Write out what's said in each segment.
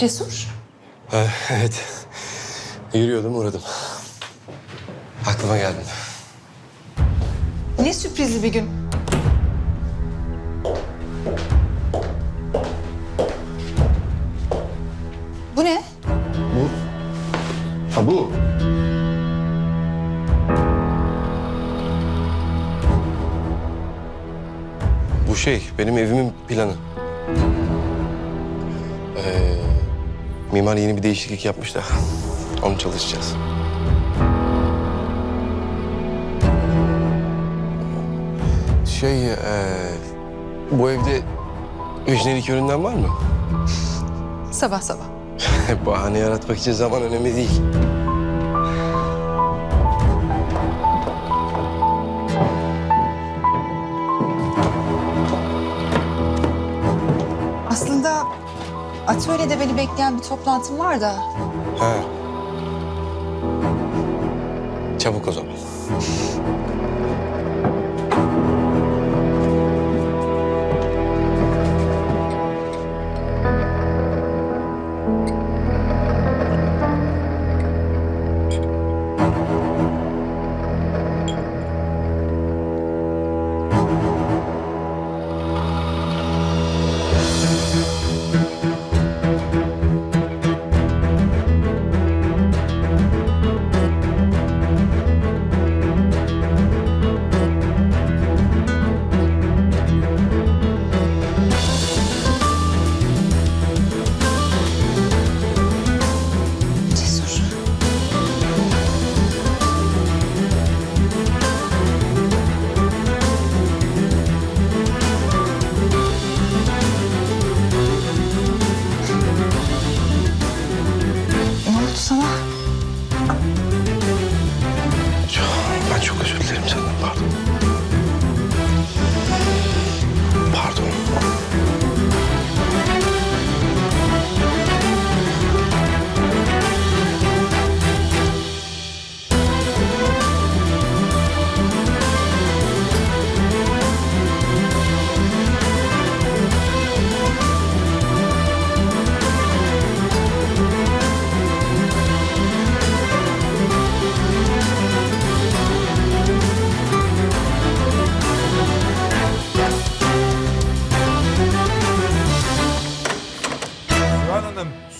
Cesur. Ha, evet. Yürüyordum uğradım. Aklıma geldin. Ne sürprizli bir gün. Bu ne? Bu? Ha bu. Bu şey benim evimin planı. Mimar yeni bir değişiklik yapmış da onu çalışacağız. Şey, ee, bu evde vijnelik üründen var mı? Sabah sabah. Bahane yaratmak için zaman önemli değil. Aslında atölyede beni bekleyen bir toplantım var da. Ha. Çabuk o zaman.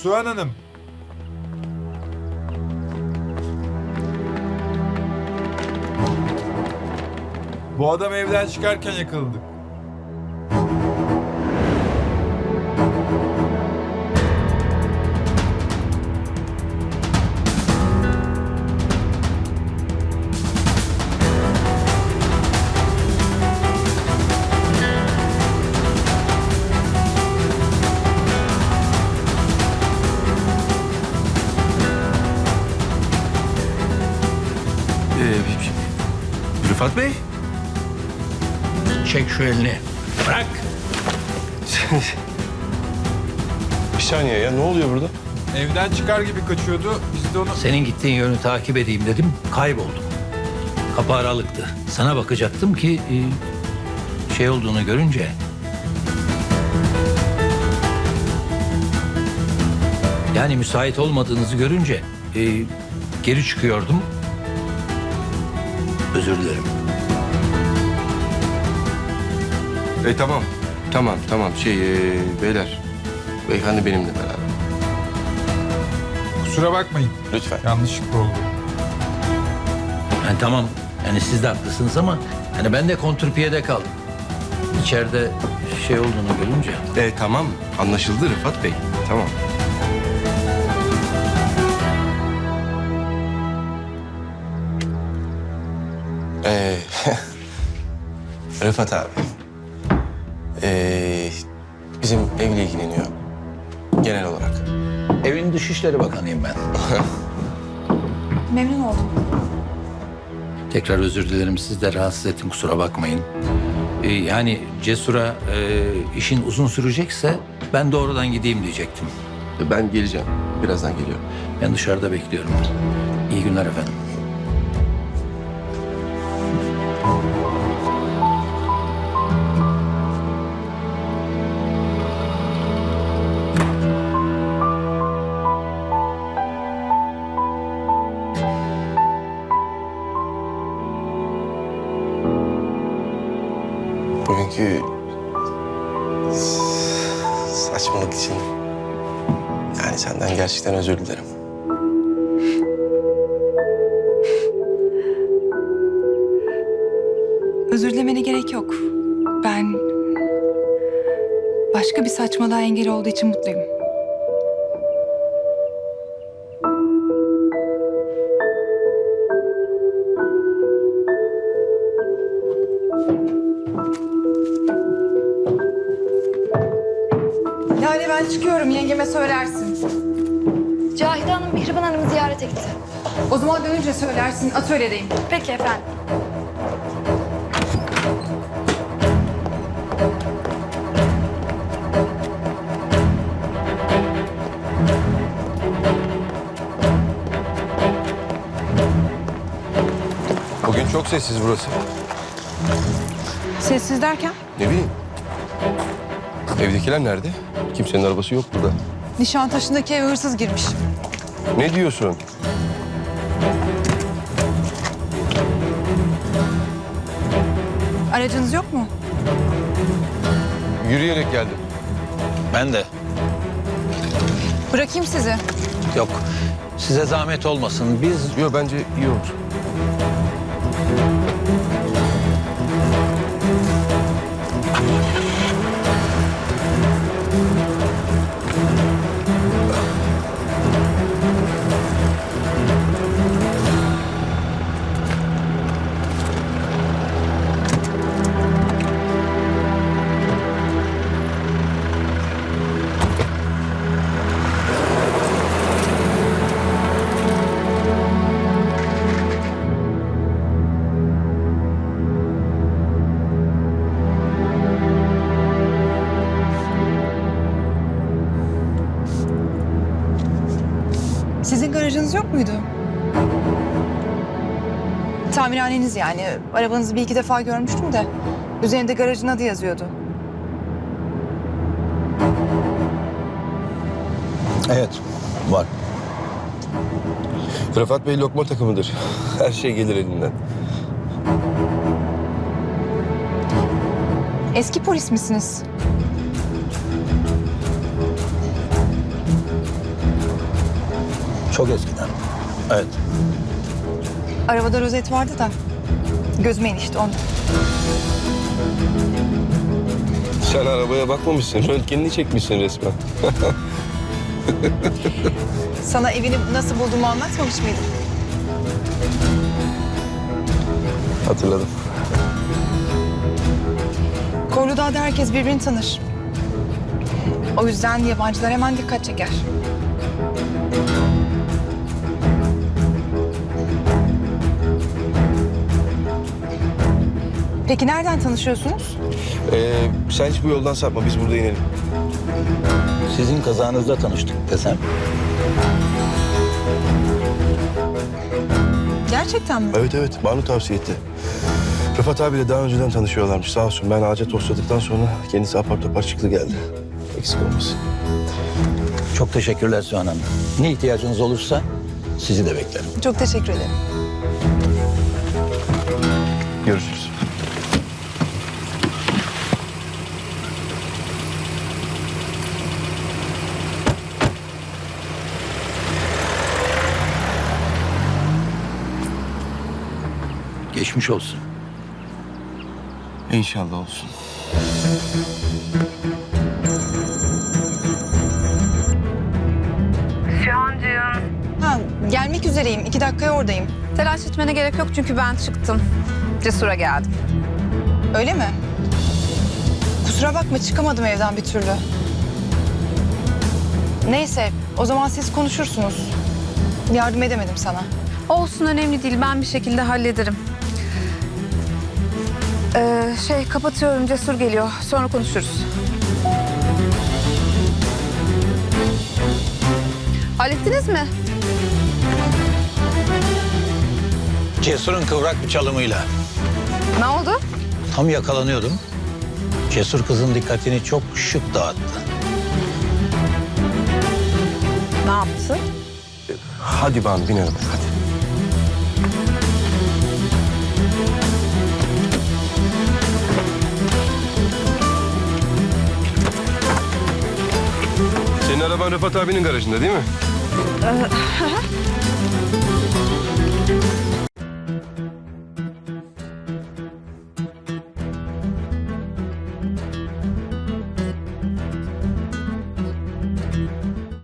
Suhan Hanım. Bu adam evden çıkarken yakaladık. Rıfat Bey? Çek şu elini. Bırak. Bir saniye ya ne oluyor burada? Evden çıkar gibi kaçıyordu. Biz de onu... Senin gittiğin yönü takip edeyim dedim. Kayboldum. Kapı aralıktı. Sana bakacaktım ki e, şey olduğunu görünce yani müsait olmadığınızı görünce e, geri çıkıyordum. Özür dilerim. E tamam. Tamam tamam şey e, beyler. Beyefendi benimle beraber. Kusura bakmayın. Lütfen. Yanlışlıkla oldu. Yani tamam yani siz de haklısınız ama hani ben de kontrpiyede kaldım. İçeride şey olduğunu görünce. E tamam anlaşıldı Rıfat Bey. Tamam. Ee, Rıfat abi. Ee, bizim evle ilgileniyor. Genel olarak. Evin Dışişleri Bakanıyım ben. Memnun oldum. Tekrar özür dilerim siz de rahatsız ettim kusura bakmayın. Ee, yani Cesur'a e, işin uzun sürecekse ben doğrudan gideyim diyecektim. Ben geleceğim. Birazdan geliyorum. Ben dışarıda bekliyorum. İyi günler efendim. İçin. Yani senden gerçekten özür dilerim. Özür dilemene gerek yok. Ben başka bir saçmalığa engel olduğu için mutluyum. Ben çıkıyorum. Yengeme söylersin. Cahide Hanım Mihriban Hanım'ı ziyarete gitti. O zaman dönünce söylersin. Atölyedeyim. Peki efendim. Bugün çok sessiz burası. Sessiz derken? Ne bileyim. Evdekiler nerede? Kimsenin arabası yok burada. Nişantaşı'ndaki eve hırsız girmiş. Ne diyorsun? Aracınız yok mu? Yürüyerek geldim. Ben de. Bırakayım sizi. Yok. Size zahmet olmasın. Biz Yok bence iyi olur. Sizin garajınız yok muydu? Tamirhaneniz yani. Arabanızı bir iki defa görmüştüm de. Üzerinde garajın adı yazıyordu. evet var. Rıfat Bey lokma takımıdır. Her şey gelir elinden. Eski polis misiniz? Çok eskiden. Evet. Arabada rozet vardı da. Gözüme inişti onu. Sen arabaya bakmamışsın. Röntgenini çekmişsin resmen. Sana evini nasıl bulduğumu anlatmamış mıydım? Hatırladım. Korludağ'da herkes birbirini tanır. O yüzden yabancılar hemen dikkat çeker. Peki nereden tanışıyorsunuz? Ee, sen hiç bu yoldan sapma. Biz burada inelim. Sizin kazanızda tanıştık desem. Gerçekten mi? Evet evet. Banu tavsiye etti. Rıfat abiyle daha önceden tanışıyorlarmış. Sağ olsun. Ben ağaca tosladıktan sonra kendisi apar topar çıktı geldi. Eksik olmasın. Çok teşekkürler Sühan Hanım. Ne ihtiyacınız olursa sizi de beklerim. Çok teşekkür ederim. Görüşürüz. Geçmiş olsun. İnşallah olsun. Ha, gelmek üzereyim. İki dakikaya oradayım. Telaş etmene gerek yok çünkü ben çıktım. Cesur'a geldim. Öyle mi? Kusura bakma çıkamadım evden bir türlü. Neyse o zaman siz konuşursunuz. Yardım edemedim sana. Olsun önemli değil ben bir şekilde hallederim. Ee, şey kapatıyorum Cesur geliyor sonra konuşuruz. Hallettiniz mi? Cesur'un kıvrak bir çalımıyla. Ne oldu? Tam yakalanıyordum. Cesur kızın dikkatini çok şık dağıttı. Ne yaptı? Hadi Banu binelim. Hadi. Senin araban Rıfat abinin garajında değil mi?